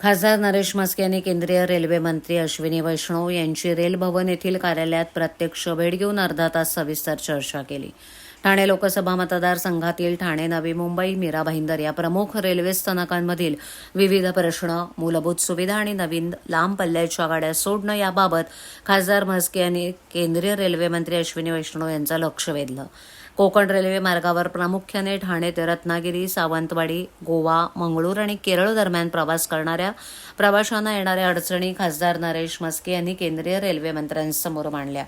खासदार नरेश म्हस्के यांनी केंद्रीय रेल्वे मंत्री अश्विनी वैष्णव यांची रेल भवन येथील कार्यालयात प्रत्यक्ष भेट घेऊन अर्धा तास सविस्तर चर्चा केली. ठाणे लोकसभा मतदारसंघातील ठाणे नवी मुंबई मीरा भाईंदर या प्रमुख रेल्वे स्थानकांमधील विविध प्रश्न मूलभूत सुविधा आणि नवीन लांब पल्ल्याच्या गाड्या सोडणं याबाबत खासदार म्हस्के यांनी केंद्रीय रेल्वे मंत्री अश्विनी वैष्णव यांचं लक्ष वेधलं. कोकण रेल्वे मार्गावर प्रामुख्याने ठाणे ते रत्नागिरी सावंतवाडी गोवा मंगळूर आणि केरळ दरम्यान प्रवास करणाऱ्या प्रवाशांना येणाऱ्या अडचणी खासदार नरेश म्हस्के यांनी केंद्रीय रेल्वे मंत्र्यांसमोर मांडल्या.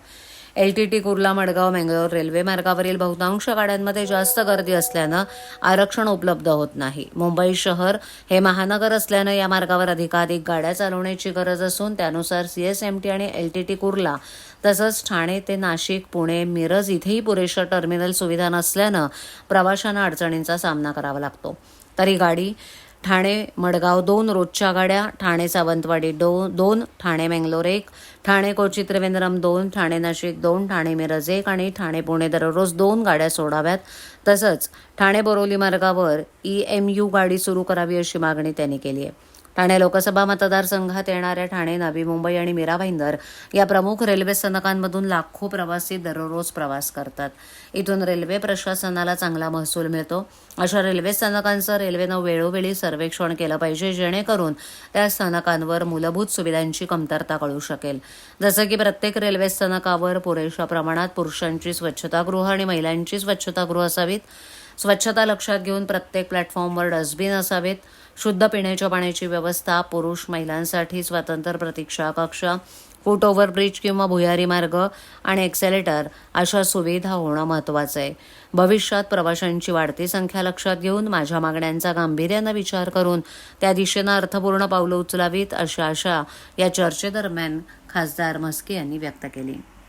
L T T Kurla Madgaon Mangaluru railway मार्गावरील बहुतांश गाड्यांमध्ये जास्त गर्दी असल्यानं आरक्षण उपलब्ध होत नाही. मुंबई शहर हे महानगर असल्यानं या मार्गावर अधिकाधिक गाड्या चालवण्याची गरज असून त्यानुसार सीएसएमटी आणि एल टी टी कुर्ला तसंच ठाणे ते नाशिक पुणे मिरज इथेही पुरेशा टर्मिनल सुविधा नसल्यानं प्रवाशांना अडचणींचा सामना करावा लागतो. तरी गाडी ठाणे मडगाव दोन रोजच्या गाड्या ठाणे सावंतवाडी दो दोन ठाणे मंगलोर एक ठाणे कोची त्रिवेंद्रम दोन ठाणे नाशिक दोन ठाणे मिरज एक आणि ठाणे पुणे दररोज दोन गाड्या सोडाव्यात. तसंच ठाणे बोरोली मार्गावर ई एम यू गाडी सुरू करावी अशी मागणी त्यांनी केली आहे. ठाणे लोकसभा मतदारसंघात येणाऱ्या ठाणे नवी मुंबई आणि मीरा भाईंदर या प्रमुख रेल्वे स्थानकांमधून लाखो प्रवासी दररोज प्रवास करतात. इथून रेल्वे प्रशासनाला चांगला महसूल मिळतो. अशा रेल्वे स्थानकांचं रेल्वेनं वेळोवेळी सर्वेक्षण केलं पाहिजे जेणेकरून त्या स्थानकांवर मूलभूत सुविधांची कमतरता कळू शकेल. जसं की प्रत्येक रेल्वे स्थानकावर पुरेशा प्रमाणात पुरुषांची स्वच्छतागृह आणि महिलांची स्वच्छतागृह असावीत. स्वच्छता लक्षात घेऊन प्रत्येक प्लॅटफॉर्मवर डस्टबिन असावेत. शुद्ध पिण्याच्या पाण्याची व्यवस्था पुरुष महिलांसाठी स्वतंत्र प्रतीक्षा कक्ष फूट ओव्हरब्रिज किंवा भुयारी मार्ग आणि एक्सेलेटर अशा सुविधा होणं महत्त्वाचं आहे. भविष्यात प्रवाशांची वाढती संख्या लक्षात घेऊन माझ्या मागण्यांचा गांभीर्यानं विचार करून त्या दिशेनं अर्थपूर्ण पावलं उचलावीत अशी आशा या चर्चेदरम्यान खासदार म्हस्के यांनी व्यक्त केली.